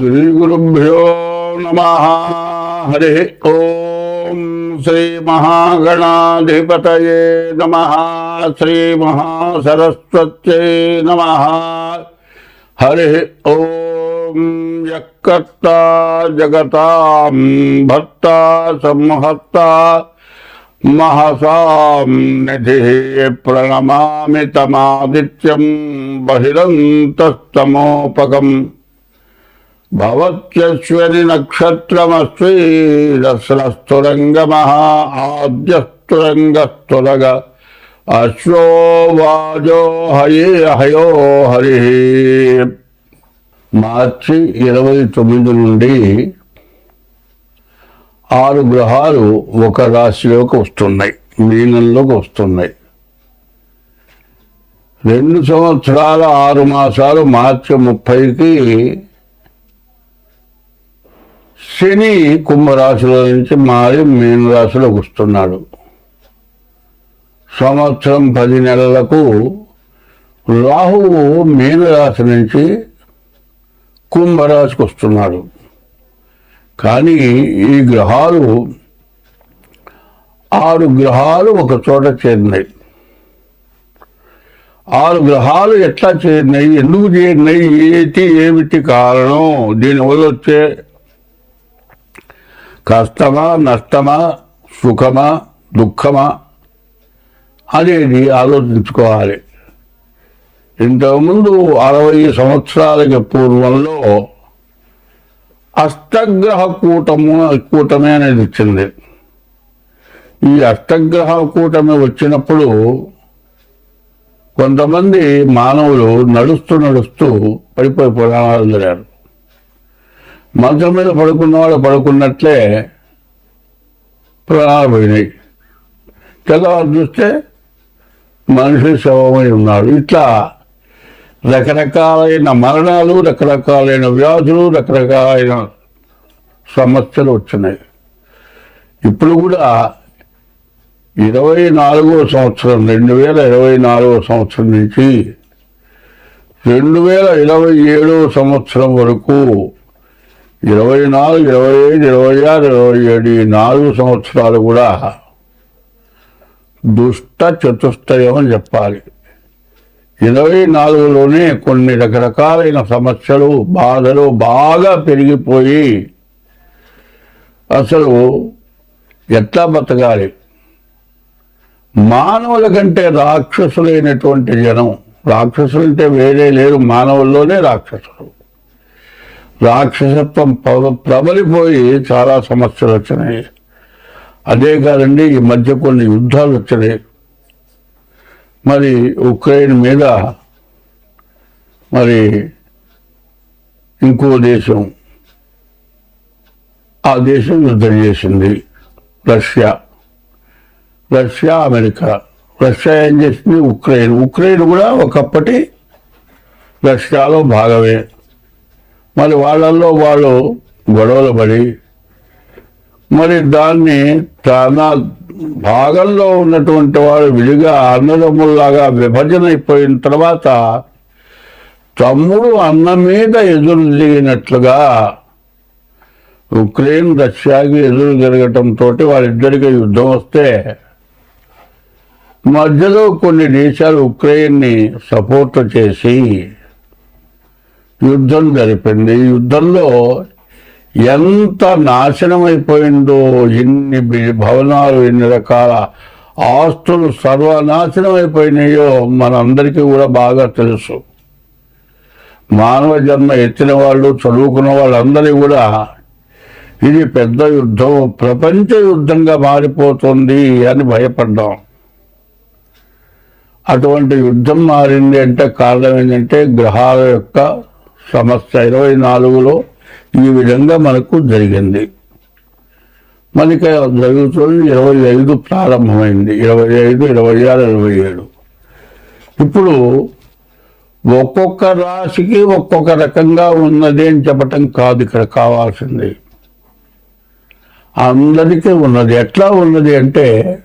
श्रीगुरुभ्यो नमः। हरे ॐ श्रीमहागणाधिपतये नमः। श्रीमहासरस्वत्यै नमः। हरे ॐ यकर्ता जगतां भक्ता संहत्ता महसां निधि प्रणमा तमादित्यम बहिंतमोपगम భవత్యశ్వరి మహా ఆద్యస్తురంగ తురగ అశ్వో వాజో హయే హయో హరి మార్చి ఇరవై తొమ్మిది నుండి ఆరు గ్రహాలు ఒక రాశిలోకి వస్తున్నాయి మీనంలోకి వస్తున్నాయి. రెండు సంవత్సరాల ఆరు మాసాలు మార్చి ముప్పైకి శని కుంభరాశిలో నుంచి మారి మీనరాశిలోకి వస్తున్నాడు. సంవత్సరం పది నెలలకు రాహువు మీనరాశి నుంచి కుంభరాశికి వస్తున్నాడు. కానీ ఈ గ్రహాలు ఆరు గ్రహాలు ఒక చోట చేరినాయి. ఆరు గ్రహాలు ఎట్లా చేరినాయి? ఎందుకు చేరినాయి? ఏటి? ఏమిటి కారణం? దీనివల్ల వచ్చే కష్టమా నష్టమా సుఖమా దుఃఖమా? అనేది ఆలోచించుకోవాలి. ఇంతకుముందు అరవై సంవత్సరాలకి పూర్వంలో అష్టగ్రహ కూటము కూటమి అనేది వచ్చింది ఈ అష్టగ్రహ కూటమి వచ్చినప్పుడు కొంతమంది మానవులు నడుస్తూ నడుస్తూ పడిపోయి పురాణాలు జరిగారు మంచం మీద పడుకున్న వాళ్ళు పడుకున్నట్లే ప్రాణాలు పోయినాయి. తెల్లవారు చూస్తే మనిషి శవమై ఉన్నాడు. ఇట్లా రకరకాలైన మరణాలు రకరకాలైన వ్యాధులు రకరకాలైన సమస్యలు వచ్చినాయి. ఇప్పుడు కూడా ఇరవై నాలుగో సంవత్సరం రెండు వేల ఇరవై నాలుగో సంవత్సరం నుంచి రెండు వేల ఇరవై ఏడో సంవత్సరం వరకు ఇరవై నాలుగు ఇరవై ఐదు ఇరవై ఆరు ఇరవై ఏడు ఈ నాలుగు సంవత్సరాలు కూడా దుష్ట చతుష్టయం అని చెప్పాలి. ఇరవై నాలుగులోనే కొన్ని రకరకాలైన సమస్యలు బాధలు బాగా పెరిగిపోయి అసలు ఎట్లా బతకాలి? మానవుల కంటే రాక్షసులైనటువంటి జనం రాక్షసులు అంటే వేరే లేరు మానవుల్లోనే రాక్షసులు. రాక్షసత్వం ప్రబలిపోయి చాలా సమస్యలు వచ్చినాయి. అదే కాదండి ఈ మధ్య కొన్ని యుద్ధాలు వచ్చినాయి. మరి ఉక్రెయిన్ మీద మరి ఇంకో దేశం ఆ దేశం యుద్ధం చేసింది రష్యా. Russia America. రష్యా ఏం చేసింది? ఉక్రెయిన్. ఉక్రెయిన్ కూడా ఒకప్పటి రష్యాలో భాగమే. మరి వాళ్ళల్లో వాళ్ళు గొడవలు పడి మరి దాన్ని తన భాగంలో ఉన్నటువంటి వాడు విడిగా అన్నదమ్ముల్లాగా విభజన అయిపోయిన తర్వాత తమ్ముడు అన్న మీద ఎదురు తిరిగినట్లుగా ఉక్రెయిన్ రష్యాకి ఎదురు తిరగటంతో వాళ్ళిద్దరికి యుద్ధం వస్తే మధ్యలో కొన్ని దేశాలు ఉక్రెయిన్ని సపోర్ట్ చేసి యుద్ధం జరిపింది. ఈ యుద్ధంలో ఎంత నాశనం అయిపోయిందో ఎన్ని భవనాలు ఎన్ని రకాల ఆస్తులు సర్వనాశనం అయిపోయినాయో మనందరికీ కూడా బాగా తెలుసు. మానవ జన్మ ఎత్తిన వాళ్ళు చదువుకున్న వాళ్ళందరూ కూడా ఇది పెద్ద యుద్ధం ప్రపంచ యుద్ధంగా మారిపోతుంది అని భయపడ్డాం. అటువంటి యుద్ధం మారింది అంటే కారణం ఏంటంటే గ్రహాల యొక్క సమస్య ఇరవై నాలుగులో ఈ విధంగా మనకు జరిగింది. మనకి జరుగుతుంది ఇరవై ఐదు ప్రారంభమైంది. ఇరవై ఐదు ఇరవై ఆరు ఇరవై ఏడు. ఇప్పుడు ఒక్కొక్క రాశికి ఒక్కొక్క రకంగా ఉన్నది అని చెప్పటం కాదు ఇక్కడ కావాల్సింది. అందరికీ ఉన్నది. ఎట్లా ఉన్నది అంటే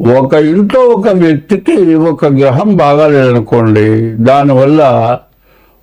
ఒక ఇంట్లో ఒక వ్యక్తికి ఒక గ్రహం బాగాలేదనుకోండి దానివల్ల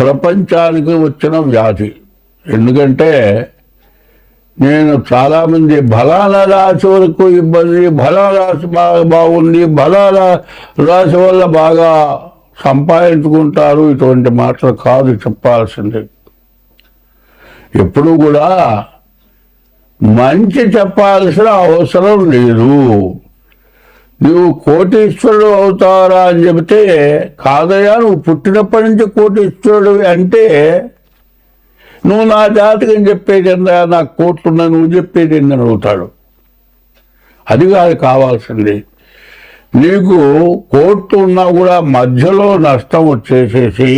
ప్రపంచానికి వచ్చిన వ్యాధి. ఎందుకంటే నేను చాలామంది బలాల రాశి వరకు ఇబ్బంది బలాల రాశి బాగా బాగుంది బలాల రాశి వల్ల బాగా సంపాదించుకుంటారు. ఇటువంటి మాటలు కాదు చెప్పాల్సింది. ఎప్పుడు కూడా మంచి చెప్పాల్సిన అవసరం లేదు. నువ్వు కోటీశ్వరుడు అవుతారా అని చెబితే కాదయా నువ్వు పుట్టినప్పటి నుంచి కోటీశ్వరుడు అంటే నువ్వు నా జాతకం చెప్పేది ఏందా నాకు కోట్లున్నా నువ్వు చెప్పేది ఏందని అవుతాడు. అది కాదు కావాల్సింది. నీకు కోర్టు ఉన్నా కూడా మధ్యలో నష్టం వచ్చేసేసి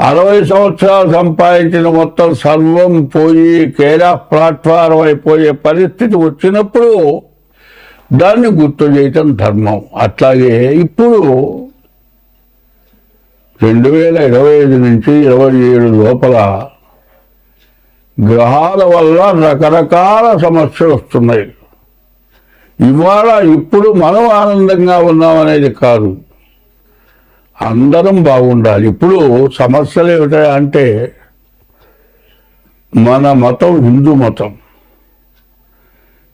అరవై సంవత్సరాలు సంపాదించిన మొత్తం సర్వం పోయి కేరా ప్లాట్ఫారం అయిపోయే పరిస్థితి వచ్చినప్పుడు దాన్ని గుర్తు చేయటం ధర్మం. అట్లాగే ఇప్పుడు రెండు వేల ఇరవై ఐదు నుంచి ఇరవై ఏడు లోపల గ్రహాల వల్ల రకరకాల సమస్యలు వస్తున్నాయి. ఇవాళ ఇప్పుడు మనం ఆనందంగా ఉన్నామనేది కాదు. అందరం బాగుండాలి. ఇప్పుడు సమస్యలు ఏమిటంటే మన మతం హిందూ మతం.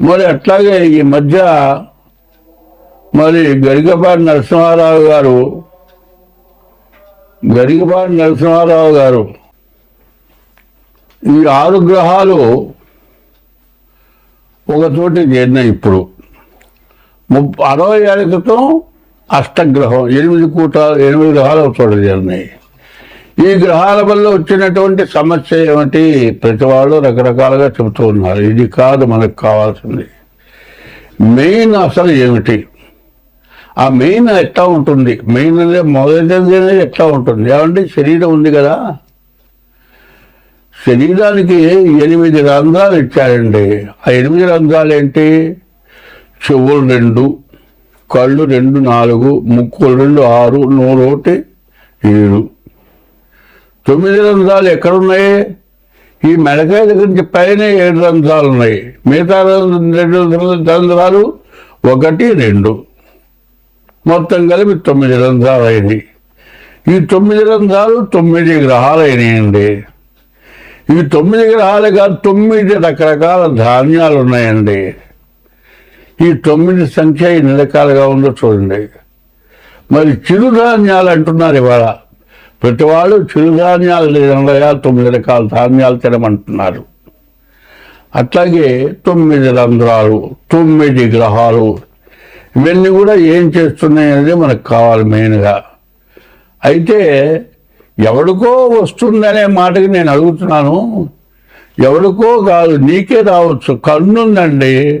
మరి అట్లాగే ఈ మధ్య మరి గరికపాటి నరసింహారావు గారు గరికపాటి నరసింహారావు గారు ఈ ఆరు గ్రహాలు ఒక చోట చేరినాయి ఇప్పుడు. ముప్పై అరవై ఏళ్ళ క్రితం అష్టగ్రహం ఎనిమిది కూట ఎనిమిది గ్రహాలు ఒక చోట చేరినాయి. ఈ గ్రహాల వల్ల వచ్చినటువంటి సమస్య ఏమిటి? ప్రతి వాళ్ళు రకరకాలుగా చెబుతూ ఉన్నారు. ఇది కాదు మనకు కావాల్సింది. మెయిన్ అసలు ఏమిటి? ఆ మెయిన్ ఎట్లా ఉంటుంది? మెయిన్ అనేది మొదటిది అనేది ఎట్లా ఉంటుంది? ఏమంటే శరీరం ఉంది కదా. శరీరానికి ఎనిమిది రంధ్రాలు ఇచ్చారండి. ఆ ఎనిమిది రంధ్రాలు ఏంటి? చెవులు రెండు కళ్ళు రెండు నాలుగు ముక్కులు రెండు ఆరు నూరు ఒకటి ఏడు. తొమ్మిది రంధ్రాలు ఎక్కడున్నాయి? ఈ మెడకాయ దగ్గర నుంచి పైన ఏడు రంధ్రాలు ఉన్నాయి. మిగతా రెండు రంధ్రాలు ఒకటి రెండు. మొత్తం కలిపి తొమ్మిది రంధ్రాలు అయినాయి ఈ తొమ్మిది రంధ్రాలు తొమ్మిది గ్రహాలు అయినాయండి ఈ తొమ్మిది గ్రహాలుగా తొమ్మిది రకరకాల ధాన్యాలు ఉన్నాయండి ఈ తొమ్మిది సంఖ్య ఎన్ని రకాలుగా ఉందో చూడండి. మరి చిరుధాన్యాలు అంటున్నారు ఇవాళ. ప్రతివాడు చిరుధాన్యాలు లేదనగా తొమ్మిది రకాల ధాన్యాలు తినమంటున్నారు. అట్లాగే తొమ్మిది రంధ్రాలు తొమ్మిది గ్రహాలు ఇవన్నీ కూడా ఏం చేస్తున్నాయి అనేది మనకు కావాలి మెయిన్గా. అయితే ఎవడికో వస్తుందనే మాటకి నేను అడుగుతున్నాను. ఎవడికో కాదు నీకే రావచ్చు. కన్నుందండి.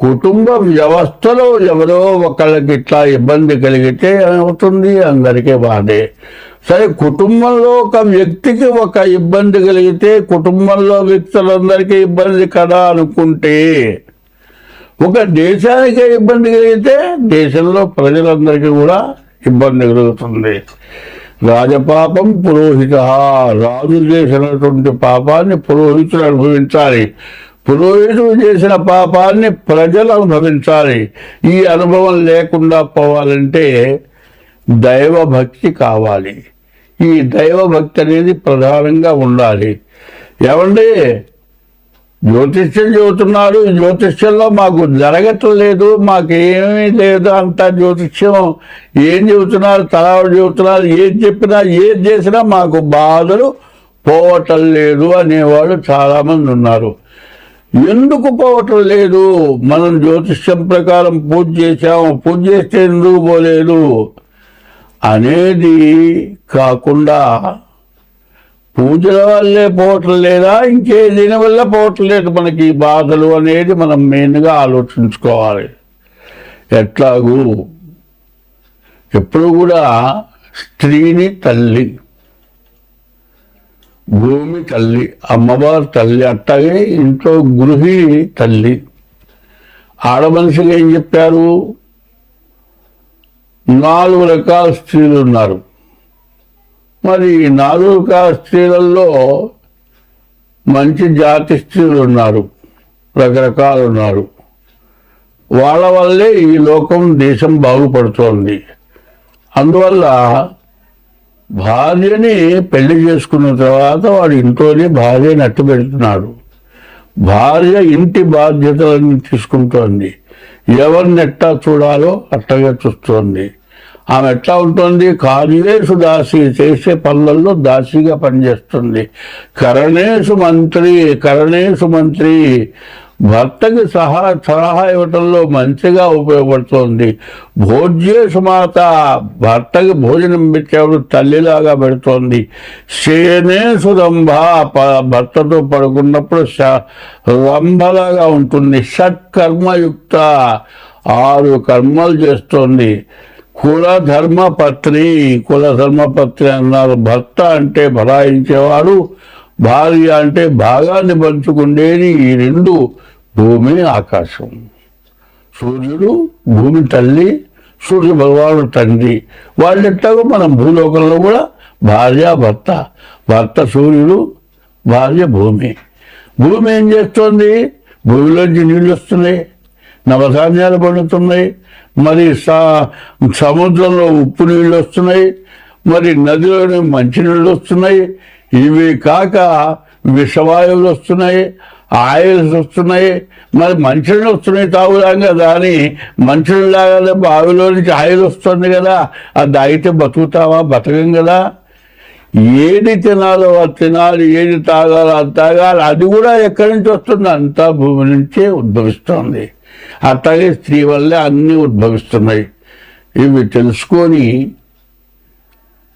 కుటుంబ వ్యవస్థలో ఎవరో ఒకళ్ళకి ఇట్లా ఇబ్బంది కలిగితే ఏమవుతుంది? అందరికీ బాధే. సరే కుటుంబంలో ఒక వ్యక్తికి ఒక ఇబ్బంది కలిగితే కుటుంబంలో వ్యక్తులందరికీ ఇబ్బంది కదా అనుకుంటే ఒక దేశానికే ఇబ్బంది కలిగితే దేశంలో ప్రజలందరికీ కూడా ఇబ్బంది కలుగుతుంది. రాజపాపం పురోహిత రాజు చేసినటువంటి పాపాన్ని పురోహితులు అనుభవించాలి. పురోహితుడు చేసిన పాపాన్ని ప్రజలు అనుభవించాలి. ఈ అనుభవం లేకుండా పోవాలంటే దైవభక్తి కావాలి. ఈ దైవభక్తి అనేది ప్రధానంగా ఉండాలి. ఏమండి? జ్యోతిష్యం చెబుతున్నారు జ్యోతిష్యంలో మాకు జరగట్లేదు మాకేమీ లేదు అంత జ్యోతిష్యం. ఏం చెబుతున్నారు? తలాడు చెబుతున్నారు. ఏం చెప్పినా ఏం చేసినా మాకు బాధలు పోవటం లేదు అనేవాళ్ళు చాలామంది ఉన్నారు. ఎందుకు పోవటం లేదు? మనం జ్యోతిష్యం ప్రకారం పూజ చేశాము. పూజ చేస్తే ఎందుకు పోలేదు? అనేది కాకుండా పూజల వల్లే పోవటం లేదా ఇంకే దీని వల్ల పోవటం లేదు మనకి. ఈ బాధలు అనేది మనం మెయిన్గా ఆలోచించుకోవాలి. ఎట్లాగూ? ఎప్పుడు కూడా స్త్రీని తల్లి. భూమి తల్లి అమ్మవారు తల్లి అట్టగే ఇంట్లో గృహిణి తల్లి. ఆడమనిషికి ఏం చెప్పారు? నాలుగు రకాల స్త్రీలు ఉన్నారు. మరి నాలుగు రకాల స్త్రీలలో మంచి జాతి స్త్రీలు ఉన్నారు. రకరకాలు ఉన్నారు. వాళ్ళ వల్లే ఈ లోకం దేశం బాగుపడుతోంది. అందువల్ల భార్యని పెళ్ళి చేసుకున్న తర్వాత వాడు ఇంట్లోనే భార్యని అట్టు పెడుతున్నాడు. భార్య ఇంటి బాధ్యతలను తీసుకుంటోంది. ఎవరిని ఎట్టా చూడాలో అట్టగా చూస్తోంది. ఆమె ఎట్లా ఉంటుంది? కార్యేషు దాసి చేసే పనులలో దాసిగా పనిచేస్తుంది. కరణేషు మంత్రి కరణేషు మంత్రి భర్తకి సహా సలహా ఇవ్వటంలో మంచిగా ఉపయోగపడుతోంది. భోజ్యేషుమాత భర్తకి భోజనం పెట్టేవాడు తల్లిలాగా పెడుతోంది. శయనేషు సురంభ ప- భర్తతో పడుకున్నప్పుడు రంభలాగా ఉంటుంది. షట్కర్మయుక్త ఆరు కర్మలు చేస్తోంది. కుల కులధర్మపత్రి అన్నారు. భర్త అంటే బలాయించేవాడు భార్య అంటే భాగాన్ని పంచుకుండేది ఈ రెండు భూమి ఆకాశం. సూర్యుడు భూమి తల్లి సూర్య భగవానుడు తండ్రి. వాళ్ళెట్టాగో మనం భూలోకంలో కూడా భార్య భర్త భర్త సూర్యుడు భార్య భూమి. భూమి ఏం చేస్తోంది? భూమిలోంచి నీళ్ళు వస్తున్నాయి నవధాన్యాలు పండుతున్నాయి మరి సా- సముద్రంలో ఉప్పు నీళ్ళు వస్తున్నాయి మరి నదిలోని మంచినీళ్ళు వస్తున్నాయి ఇవి కాక విషవాయువులు వస్తున్నాయి ఆయిల్స్ వస్తున్నాయి మరి మంచినీళ్ళు వస్తున్నాయి తాగుదాం కదా అని మంచినీళ్ళు లాగానే బావిలో నుంచి ఆయిల్ వస్తుంది కదా అది తాగితే బతుకుతావా? బతకం కదా. ఏది తినాలో అది తినాలి ఏది తాగాలో అది తాగాలి అది కూడా ఎక్కడి నుంచి వస్తుంది? అంతా భూమి నుంచే ఉద్భవిస్తుంది. అట్లాగే స్త్రీ వల్లే అన్నీ ఉద్భవిస్తున్నాయి. ఇవి తెలుసుకొని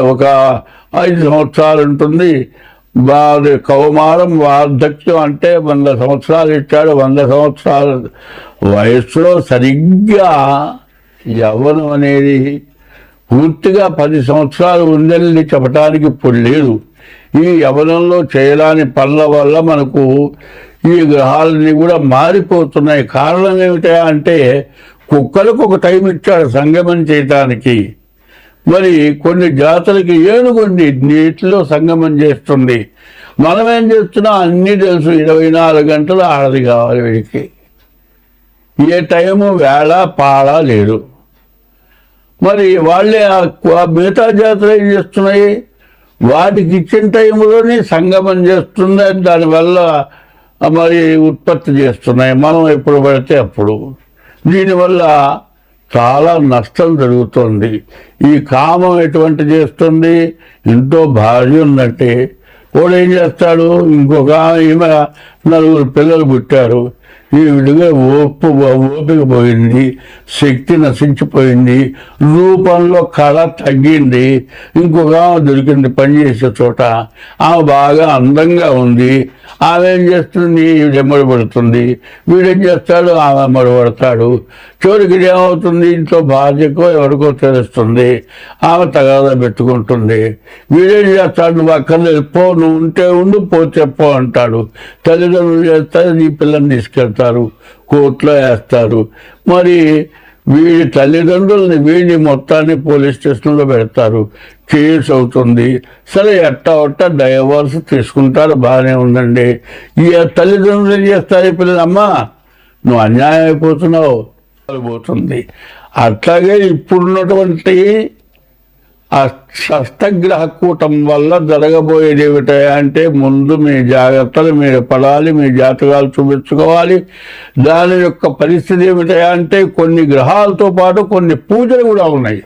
ఒక ఐదు సంవత్సరాలు ఉంటుంది. వారి కౌమారం వార్ధక్యం అంటే వంద సంవత్సరాలు ఇచ్చాడు. వంద సంవత్సరాల వయస్సులో సరిగ్గా యవ్వనం అనేది పూర్తిగా పది సంవత్సరాలు ఉందని చెప్పడానికి ఇప్పుడు లేదు. ఈ యవనంలో చేయరాని పనుల వల్ల మనకు ఈ గ్రహాలన్నీ కూడా మారిపోతున్నాయి. కారణం ఏమిటా అంటే కుక్కలకు ఒక టైం ఇచ్చాడు సంగమం చేయటానికి. మరి కొన్ని జాతులకి ఏనుగుండి నీటిలో సంగమం చేస్తుంది. మనం ఏం చేస్తున్నా అన్నీ తెలుసు. ఇరవై నాలుగు గంటలు ఆడది కావాలి వీడికి. ఏ టైము వేళ పాళ లేదు. మరి వాళ్ళే ఆ మిగతా జాతులు ఏం చేస్తున్నాయి? వాటికి ఇచ్చిన టైంలోనే సంగమం చేస్తుంది దానివల్ల మరి ఉత్పత్తి చేస్తున్నాయి. మనం ఎప్పుడు పడితే అప్పుడు. దీనివల్ల చాలా నష్టం జరుగుతుంది. ఈ కామం ఎటువంటి చేస్తుంది? ఇంట్లో భార్య ఉన్నట్టే వాడు ఏం చేస్తాడు? ఇంకొక ఈమె నలుగురు పిల్లలు పుట్టారు. ఈ విడిగా ఓపు ఓపిక పోయింది శక్తి నశించిపోయింది రూపంలో కళ తగ్గింది ఇంకొక ఆమె దొరికింది పనిచేసే చోట. ఆమె బాగా అందంగా ఉంది. ఆమె ఏం చేస్తుంది? ఈవిడ ఎమ్మడబడుతుంది వీడేం చేస్తాడు? ఆమె ఎమ్మడబడతాడు చివరికి ఏమవుతుంది? ఇంట్లో భార్యకో ఎవరికో తెలుస్తుంది. ఆమె తగాదా పెట్టుకుంటుంది. వీడేం చేస్తాడు? నువ్వు అక్కర్లేదు పో నువ్వు ఉంటే ఉండు పోతే పో అంటాడు. తల్లిదండ్రులు చేస్తారు నీ పిల్లని తీసుకెళ్తారు. కోర్టులో వేస్తారు. మరి వీడి తల్లిదండ్రుల్ని వీడిని మొత్తాన్ని పోలీస్ స్టేషన్లో పెడతారు. కేసు అవుతుంది. సరే ఎట్టా ఒట్ట డైవర్స్ తీసుకుంటారు. బాగానే ఉందండి. ఈ తల్లిదండ్రులు ఏం చేస్తారు ఈ నువ్వు అన్యాయం అయిపోతున్నావు. పోతుంది. అట్లాగే ఇప్పుడున్నటువంటి ఆ షష్టగ్రహ కూటం వల్ల జరగబోయేది ఏమిటా అంటే ముందు మీ జాగ్రత్తలు మీరు పడాలి మీ జాతకాలు చూపించుకోవాలి. దాని యొక్క పరిస్థితి ఏమిటా అంటే కొన్ని గ్రహాలతో పాటు కొన్ని పూజలు కూడా ఉన్నాయి.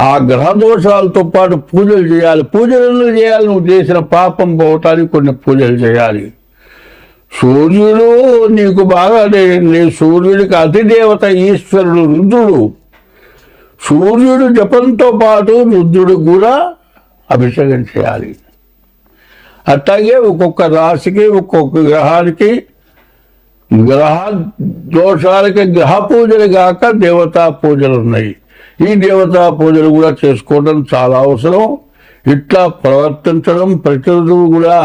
ఆ గ్రహ దోషాలతో పాటు పూజలు చేయాలి. పూజలు ఎందుకు చేయాలి? నువ్వు చేసిన పాపం పోవటానికి కొన్ని పూజలు చేయాలి. సూర్యుడు నీకు బాగా నీ సూర్యుడికి అతిదేవత ఈశ్వరుడు రుద్రుడు. సూర్యుడు జపంతో పాటు రుద్రుడు కూడా అభిషేకం చేయాలి. అట్లాగే ఒక్కొక్క రాశికి ఒక్కొక్క గ్రహానికి గ్రహ దోషాలకి గ్రహ పూజలు కాక దేవతా పూజలు ఉన్నాయి. ఈ దేవతా పూజలు కూడా చేసుకోవడం చాలా అవసరం. ఇట్లా ప్రవర్తించడం ప్రతిరోజు కూడా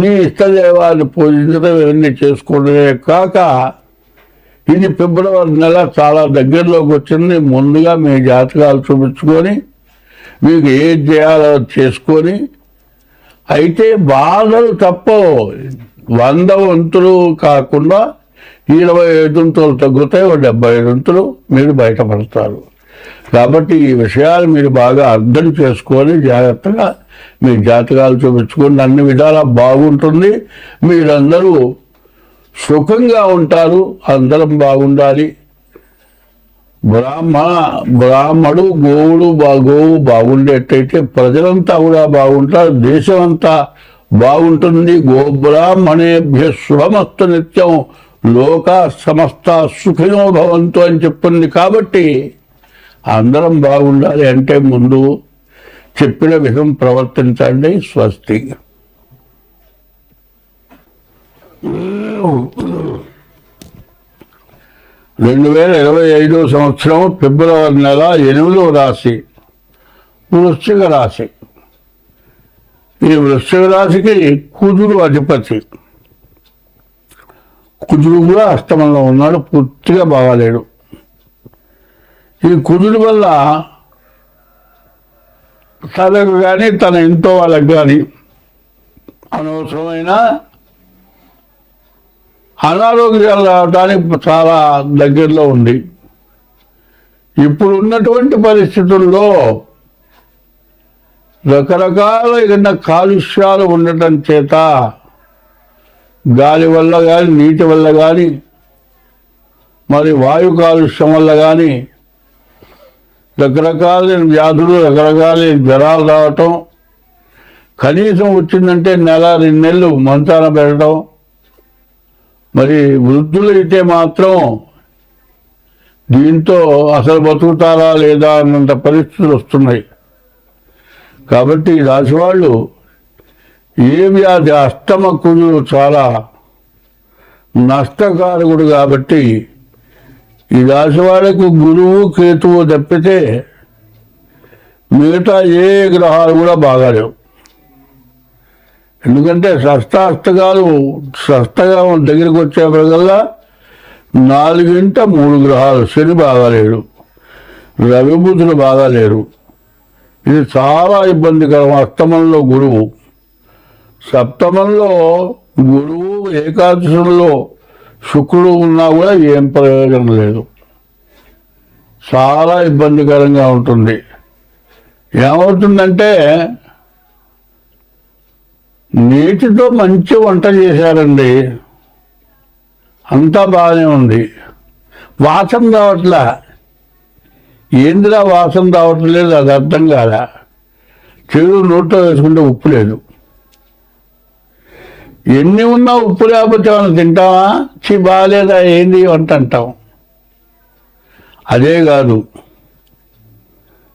నీ ఇష్టదేవాన్ని పూజించడం ఇవన్నీ చేసుకోవడమే కాక ఇది ఫిబ్రవరి నెల చాలా దగ్గరలోకి వచ్చింది. ముందుగా మీ జాతకాలు చూపించుకొని మీకు ఏది చేయాలో చేసుకొని అయితే బాధలు తప్పవు. వంద వంతులు కాకుండా ఇరవై ఐదు వంతులు తగ్గుతాయి ఓ డెబ్బై ఐదు వంతులు మీరు బయటపడతారు. కాబట్టి ఈ విషయాలు మీరు బాగా అర్థం చేసుకొని జాగ్రత్తగా మీ జాతకాలు చూపించుకొని అన్ని విధాలా బాగుంటుంది. మీరందరూ సుఖంగా ఉంటారు అందరం బాగుండాలి. బ్రాహ్మణ బ్రాహ్మడు గోవుడు బా- గోవు బాగుండేటైతే ప్రజలంతా కూడా బాగుంటారు దేశం అంతా బాగుంటుంది. గోబ్రాహ్మణేభ్య శుభమస్తు నిత్యం లోక సమస్త సుఖినో భవంతు అని చెప్పింది కాబట్టి అందరం బాగుండాలి అంటే ముందు చెప్పిన విధం ప్రవర్తించండి స్వస్తి. రెండు వేల ఇరవై ఐదో సంవత్సరం ఫిబ్రవరి నెల ఎనిమిదో రాశి వృశ్చిక రాశి. ఈ వృశ్చిక రాశికి కుజుడు అధిపతి. కుజుడు కూడా అష్టమంలో ఉన్నాడు పూర్తిగా బాగాలేడు. ఈ కుజుడి వల్ల తనకు కానీ తన ఇంట్లో వాళ్ళకి కానీ అనవసరమైన అనారోగ్యాలు రావడానికి చాలా దగ్గరలో ఉంది. ఇప్పుడు ఉన్నటువంటి పరిస్థితుల్లో రకరకాల ఏదైనా కాలుష్యాలు ఉండటం చేత గాలి వల్ల కానీ నీటి వల్ల కానీ మరి వాయు కాలుష్యం వల్ల కానీ రకరకాలైన వ్యాధులు రకరకాలైన జ్వరాలు రావటం కనీసం వచ్చిందంటే నెల రెండు నెలలు మంచాన పెట్టడం. మరి వృద్ధులైతే మాత్రం దీంతో అసలు బతుకుతారా లేదా అన్నంత పరిస్థితులు వస్తున్నాయి. కాబట్టి ఈ వాళ్ళు ఏ వ్యాధి అష్టమ కుజుడు చాలా నష్టకారకుడు కాబట్టి ఈ రాశి గురువు కేతువు తప్పితే మిగతా ఏ గ్రహాలు కూడా బాగాలేవు. ఎందుకంటే షష్టాష్టకాలు షష్టకాలం దగ్గరికి వచ్చేప్పటికల్లా నాలుగింట మూడు గ్రహాలు శని బాగాలేడు రవి బాగాలేరు. ఇది చాలా ఇబ్బందికరం అష్టమంలో గురువు. సప్తమంలో గురువు ఏకాదశంలో శుక్రుడు ఉన్నా కూడా ఏం ప్రయోజనం లేదు. చాలా ఇబ్బందికరంగా ఉంటుంది. ఏమవుతుందంటే నీటితో మంచి వంట చేశారండి. అంతా బాగానే ఉంది. వాసన రావట్లా? ఏందిరా వాసన రావట్లేదు? అది అర్థం కాదా? చెడు నోట్లో వేసుకుంటే ఉప్పు లేదు. ఎన్ని ఉన్నా ఉప్పు లేకపోతే ఏమైనా తింటావా? చి బాగాలేదా ఏంది వంట అంటాం అదే కాదు.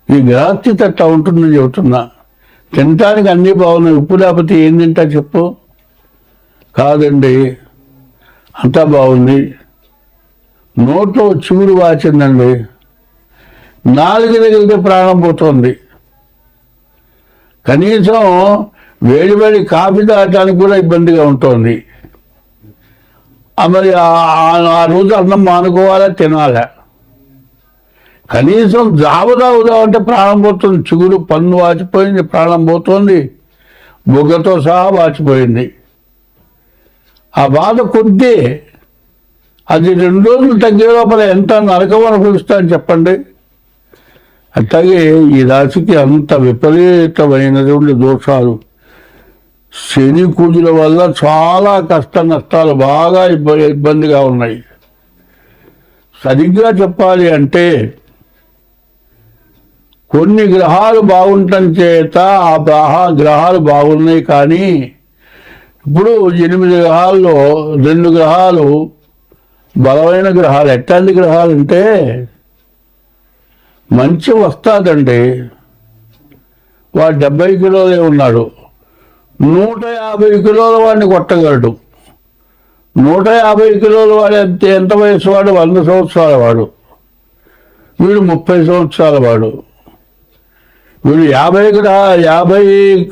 ఈ గ్రాస్తి తట్ట ఉంటుందని చెబుతున్నా. తినటానికి అన్నీ బాగున్నాయి. ఉప్పు లేకపోతే ఏం తింటా చెప్పు. కాదండి అంతా బాగుంది. నోట్లో చిగురు వాచిందండి. నాలుగు తగిలితే ప్రాణం పోతుంది. కనీసం వేడి వేడి కాఫీ తాగటానికి కూడా ఇబ్బందిగా ఉంటుంది. మరి ఆ- ఆ- రోజు అన్నం మానుకోవాలా తినాలా? కనీసం జాబు తాగుదాం అంటే ప్రాణం పోతుంది. చిగురు పన్ను వాచిపోయింది ప్రాణం పోతుంది. బుగ్గతో సహా వాచిపోయింది. ఆ బాధ కొద్దీ అది రెండు రోజులు తగ్గే లోపల ఎంత నరకం అని చెప్పండి. అట్లాగే ఈ రాశికి అంత విపరీతమైనటువంటి దోషాలు. శని కూజుల వల్ల చాలా కష్ట నష్టాలు బాగా ఇబ్బ- ఇబ్బందిగా ఉన్నాయి. సరిగ్గా చెప్పాలి అంటే కొన్ని గ్రహాలు బాగుండటం చేత ఆ గ్రహ గ్రహాలు బాగున్నాయి కానీ ఇప్పుడు ఎనిమిది గ్రహాల్లో రెండు గ్రహాలు బలమైన గ్రహాలు ఎట్లాంటి గ్రహాలు అంటే మంచి వస్తాదండి వాడు డెబ్బై కిలోలే ఉన్నాడు. నూట యాభై కిలోల వాడిని కొట్టగలడు. నూట యాభై కిలోల వాడు ఎంత ఎంత వయసు వాడు? వంద సంవత్సరాల వాడు. వీడు ముప్పై సంవత్సరాల వాడు. వీడు యాభై యాభై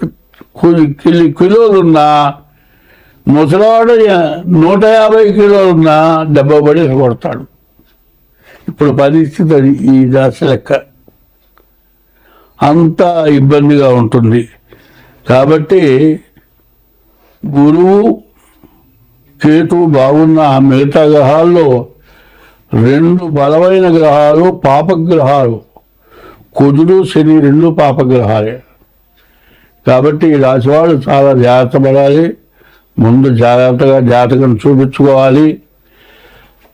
కు- కిలోలున్నా ముసలివాడు నూట యాభై కిలోలున్నా డెబ్బై పడి కొడతాడు. ఇప్పుడు పరిస్థితి ఈ దాస లెక్క. అంత ఇబ్బందిగా ఉంటుంది. కాబట్టి గురువు కేతు బాగున్న ఆ మిగతా గ్రహాల్లో రెండు బలమైన గ్రహాలు పాపగ్రహాలు. కుజుడు శని రెండు పాపగ్రహాలే. కాబట్టి ఈ రాశివాళ్ళు చాలా జాగ్రత్త పడాలి. ముందు జాగ్రత్తగా జాతకం చూపించుకోవాలి.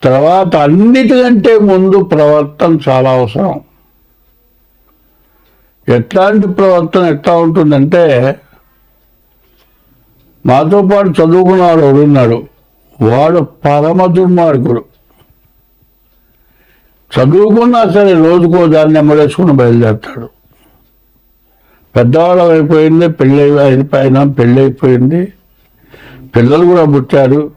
తర్వాత అన్నిటికంటే ముందు ప్రవర్తన చాలా అవసరం. ఎట్లాంటి ప్రవర్తన ఎట్లా ఉంటుందంటే మాతో పాటు చదువుకున్నవాడు ఎవరున్నాడు వాడు పరమ దుర్మార్గుడు. చదువుకున్నా సరే రోజుకో దాన్ని ఎమ్మడేసుకుని బయలుదేరుతాడు. పెద్దవాళ్ళం అయిపోయింది పెళ్ళి అయిపోయినా పెళ్ళి అయిపోయింది పిల్లలు కూడా పుట్టారు.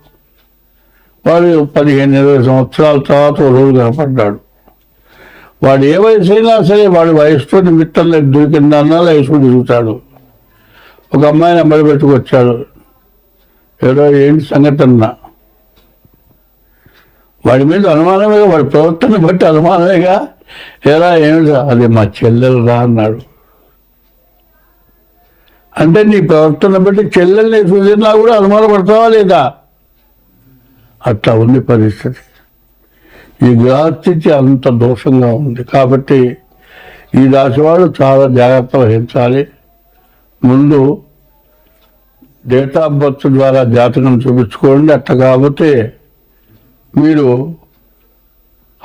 వాడు పదిహేను ఇరవై సంవత్సరాల తర్వాత రోజు కనపడ్డాడు. వాడు ఏ వయసు అయినా సరే వాడి వయసుతో నిమిత్తం లేదు దొరికిందన్నా వయసు దిగుతాడు ఒక అమ్మాయిని అమ్మడి పెట్టుకొచ్చాడు. ఏదో ఏంటి సంగతి అన్నా. వాడి మీద అనుమానమేగా వాడి ప్రవర్తన బట్టి అనుమానమేగా. ఎలా ఏమిటా? అది మా చెల్లెలు రా అన్నాడు. అంటే నీ ప్రవర్తన బట్టి చెల్లెల్ని చూసినా కూడా అనుమానపడతావా లేదా? అట్లా ఉంది పరిస్థితి. ఈ గ్రహస్థితి అంత దోషంగా ఉంది. కాబట్టి ఈ రాశివాడు చాలా జాగ్రత్త వహించాలి. ముందు డేట్ ఆఫ్ బర్త్ ద్వారా జాతకం చూపించుకోండి. అట్ట కాకపోతే మీరు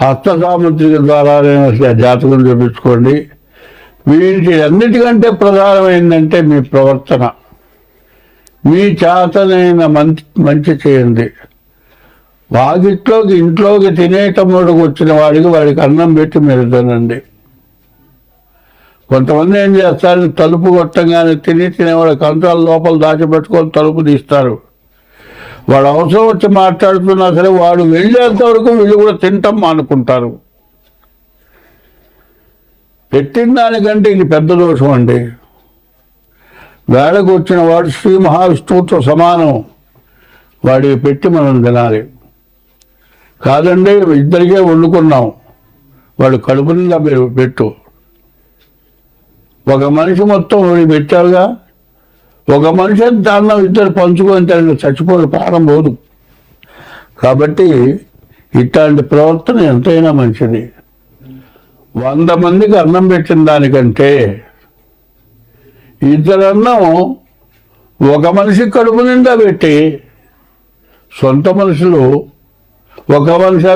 హస్త ద్వారానే ద్వారా జాతకం చూపించుకోండి. వీటి అన్నిటికంటే ప్రధానమైందంటే మీ ప్రవర్తన. మీ చేతనైన మంచి మంచి చేయండి. వాగిట్లోకి ఇంట్లోకి తినేటప్పుడు వచ్చిన వాడికి వాడికి అన్నం పెట్టి మీరు తినండి కొంతమంది ఏం చేస్తారు? తలుపు కొట్టంగానే తిని తినేవాడు కంచాల లోపల దాచిపెట్టుకొని తలుపు తీస్తారు. వాడు అవసరం వచ్చి మాట్లాడుతున్నా సరే వాడు వెళ్ళేంత వరకు వీళ్ళు కూడా తింటాం అనుకుంటారు. పెట్టిన దానికంటే ఇది పెద్ద దోషం అండి. వేళకు వచ్చిన వాడు శ్రీ మహావిష్ణువుతో సమానం. వాడికి పెట్టి మనం తినాలి. కాదండి ఇద్దరికే వండుకున్నాం. వాడు కడుపు నిండా మీరు పెట్టు. ఒక మనిషి మొత్తం వాడికి పెట్టావుగా? ఒక మనిషి దాన్నం ఇద్దరు పంచుకొని తినక చచ్చిపోయి ప్రాణం పోదు. కాబట్టి ఇట్లాంటి ప్రవర్తన ఎంతైనా మంచిది. వంద మందికి అన్నం పెట్టిన దానికంటే ఇద్దరు అన్నం ఒక మనిషి కడుపు నిండా పెట్టి సొంత మనుషులు ఒక మనిషి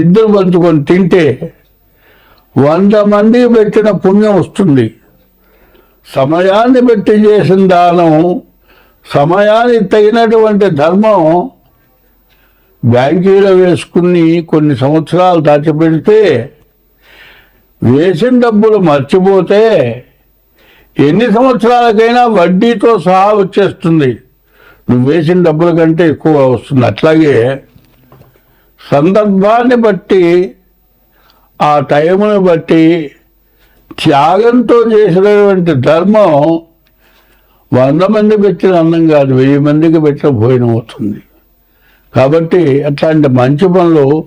ఇద్దరు పంచుకొని తింటే వంద మంది పెట్టిన పుణ్యం వస్తుంది. సమయాన్ని బట్టి చేసిన దానం సమయానికి తగినటువంటి ధర్మం బ్యాంకీలో వేసుకుని కొన్ని సంవత్సరాలు దాచిపెడితే వేసిన డబ్బులు మర్చిపోతే ఎన్ని సంవత్సరాలకైనా వడ్డీతో సహా వచ్చేస్తుంది. నువ్వు వేసిన డబ్బుల కంటే ఎక్కువ వస్తుంది. అట్లాగే సందర్భాన్ని బట్టి ఆ టైముని బట్టి త్యాగంతో చేసినటువంటి ధర్మం వంద మంది పెట్టిన అన్నం కాదు వెయ్యి మందికి పెట్టిన భోజనం అవుతుంది. కాబట్టి అట్లాంటి మంచి పనులు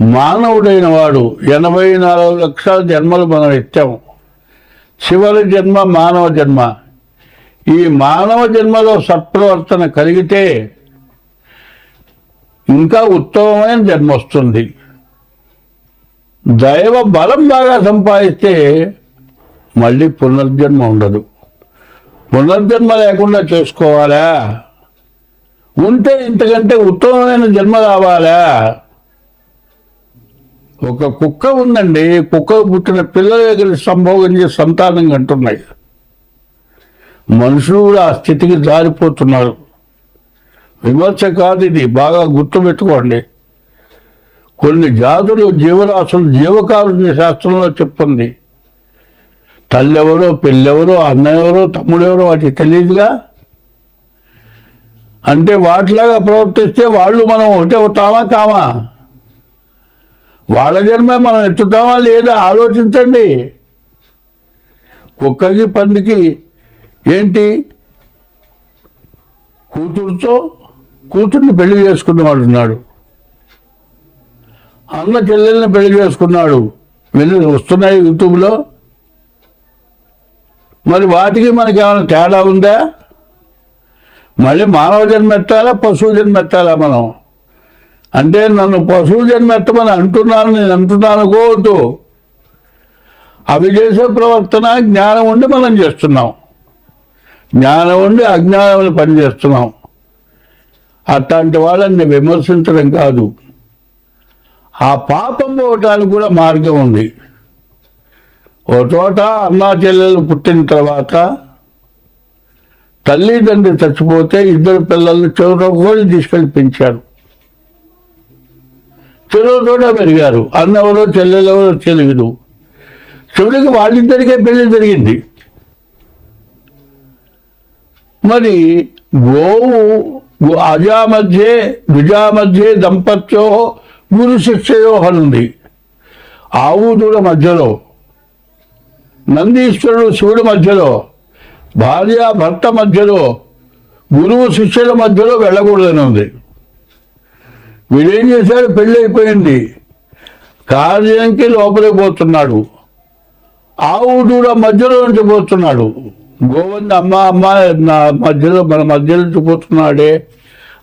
మానవుడైన వాడు ఎనభై నాలుగు లక్షల జన్మలు మనం ఎత్తాము. చివరి జన్మ మానవ జన్మ. ఈ మానవ జన్మలో సత్ప్రవర్తన కలిగితే ఇంకా ఉత్తమమైన జన్మ వస్తుంది. దైవ బలం బాగా సంపాదిస్తే మళ్ళీ పునర్జన్మ ఉండదు. పునర్జన్మ లేకుండా చేసుకోవాలా? ఉంటే ఇంతకంటే ఉత్తమమైన జన్మ రావాలా? ఒక కుక్క ఉందండి కుక్క పుట్టిన పిల్లల దగ్గర సంభోగం చేసి సంతానం కంటున్నాయి. మనుషులు కూడా ఆ స్థితికి జారిపోతున్నారు. విమర్శ కాదు ఇది. బాగా గుర్తుపెట్టుకోండి. కొన్ని జాతులు జీవరాశులు జీవకారుణ్య శాస్త్రంలో చెప్తుంది తల్లెవరో పెళ్ళెవరో అన్నెవరో తమ్ముడెవరో వాటికి తెలియదుగా అంటే వాటిలాగా ప్రవర్తిస్తే వాళ్ళు మనం ఒకటే అవుతామా కామా? వాళ్ళ జన్మే మనం ఎత్తుతామా లేదా? ఆలోచించండి. కుక్కకి పందికి ఏంటి? కూతురుతో కూతుర్ని పెళ్ళి చేసుకున్నవాడు ఉన్నాడు. అన్న చెల్లెల్ని పెళ్ళి చేసుకున్నాడు. వెళ్ళి వస్తున్నాయి యూట్యూబ్లో మరి వాటికి మనకి ఏమైనా తేడా ఉందా? మళ్ళీ మానవ జన్మ ఎత్తాలా పశువు జన్మ ఎత్తాలా మనం? అంటే నన్ను పశువు జన్మ ఎత్తమని అంటున్నాను నేను అంటున్నాను కోవద్దు అవి చేసే ప్రవర్తన జ్ఞానం ఉండి మనం చేస్తున్నాం. జ్ఞానం ఉండి అజ్ఞానం పని చేస్తున్నాం అట్లాంటి వాళ్ళని విమర్శించడం కాదు. ఆ పాపం పోవటానికి కూడా మార్గం ఉంది. ఓ చోట అన్నా చెల్లెలు పుట్టిన తర్వాత తల్లిదండ్రి చచ్చిపోతే ఇద్దరు పిల్లల్ని చెరువు తీసుకెళ్ళి పెంచారు. చెరువు చోట పెరిగారు. అన్నెవరో చెల్లెలెవరో తెలియదు. చెవుడికి వాళ్ళిద్దరికే పెళ్ళి జరిగింది. మరి గోవు అజామధ్యే ద్విజామధ్యే దంపత్యో గురు శిక్షయో అనుంది ఆవు దూడ మధ్యలో నందీశ్వరుడు శివుడి మధ్యలో భార్య భర్త మధ్యలో గురువు శిష్యుల మధ్యలో వెళ్ళకూడదని ఉంది వీడేం చేశాడు? పెళ్ళి అయిపోయింది కార్యానికి లోపలికి పోతున్నాడు. ఆవు దూడ మధ్యలో నుంచి పోతున్నాడు. గోవింద అమ్మ అమ్మ నా మధ్యలో మన మధ్యలో చూపుతున్నాడే పోతున్నాడే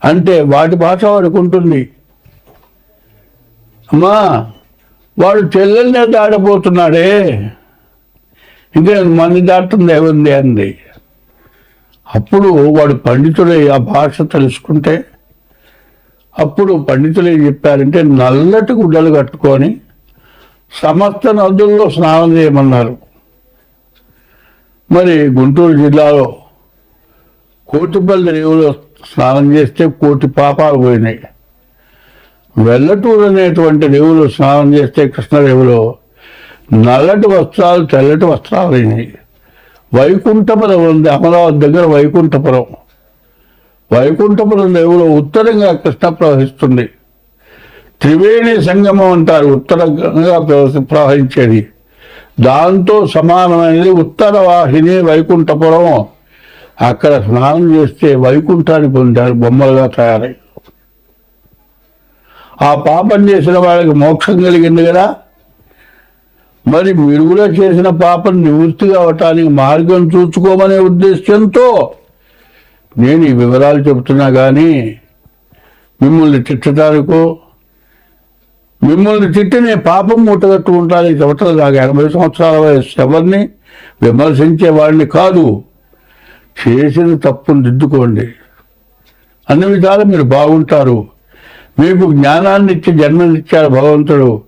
అంటే వాటి భాష వాడికి ఉంటుంది. అమ్మా వాడు చెల్లెల్ని దాడిపోతున్నాడే ఇంకా మంది దాటుతుంది ఏముంది అంది. అప్పుడు వాడు పండితుడే ఆ భాష తెలుసుకుంటే అప్పుడు పండితులు ఏం చెప్పారంటే నల్లటి గుడ్డలు కట్టుకొని సమస్త నదుల్లో స్నానం చేయమన్నారు. మరి గుంటూరు జిల్లాలో కోటిపల్లి రేవులో స్నానం చేస్తే కోటి పాపాలు పోయినాయి. వెల్లటూరు అనేటువంటి రేవులో స్నానం చేస్తే కృష్ణరేవులో నల్లటి వస్త్రాలు తెల్లటి వస్త్రాలు అయినాయి. వైకుంఠపురం ఉంది అమరావతి దగ్గర వైకుంఠపురం. వైకుంఠపురం రేవులో ఉత్తరంగా కృష్ణ ప్రవహిస్తుంది. త్రివేణి సంగమం అంటారు ఉత్తరంగా ప్రవహించేది. దాంతో సమానమైనది ఉత్తర వాహిని వైకుంఠపురం. అక్కడ స్నానం చేస్తే వైకుంఠాన్ని పొందారు బొమ్మలుగా తయారై. ఆ పాపం చేసిన వాళ్ళకి మోక్షం కలిగింది కదా. మరి మీరు కూడా చేసిన పాపం నివృత్తి కావటానికి మార్గం చూసుకోమనే ఉద్దేశంతో నేను ఈ వివరాలు చెబుతున్నా కానీ మిమ్మల్ని తిట్టడానికో మిమ్మల్ని తిట్టి నేను పాపం ముట్టగట్టు ఉంటాను. చెబుతుంది నాకు ఎనభై సంవత్సరాల వయసు ఎవరిని విమర్శించే వాడిని కాదు. చేసిన తప్పును దిద్దుకోండి. అన్ని విధాలు మీరు బాగుంటారు. మీకు జ్ఞానాన్ని ఇచ్చి జన్మనిచ్చాడు భగవంతుడు.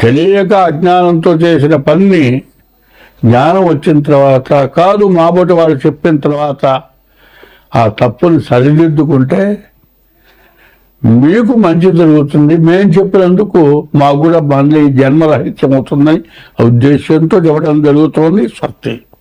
తెలియక అజ్ఞానంతో చేసిన పని జ్ఞానం వచ్చిన తర్వాత కాదు మాబోటి వాళ్ళు చెప్పిన తర్వాత ఆ తప్పుని సరిదిద్దుకుంటే మీకు మంచి జరుగుతుంది. మేము చెప్పినందుకు మాకు కూడా మళ్ళీ జన్మరహిత్యం అవుతుందని ఆ ఉద్దేశంతో చెప్పడం జరుగుతోంది. సత్యం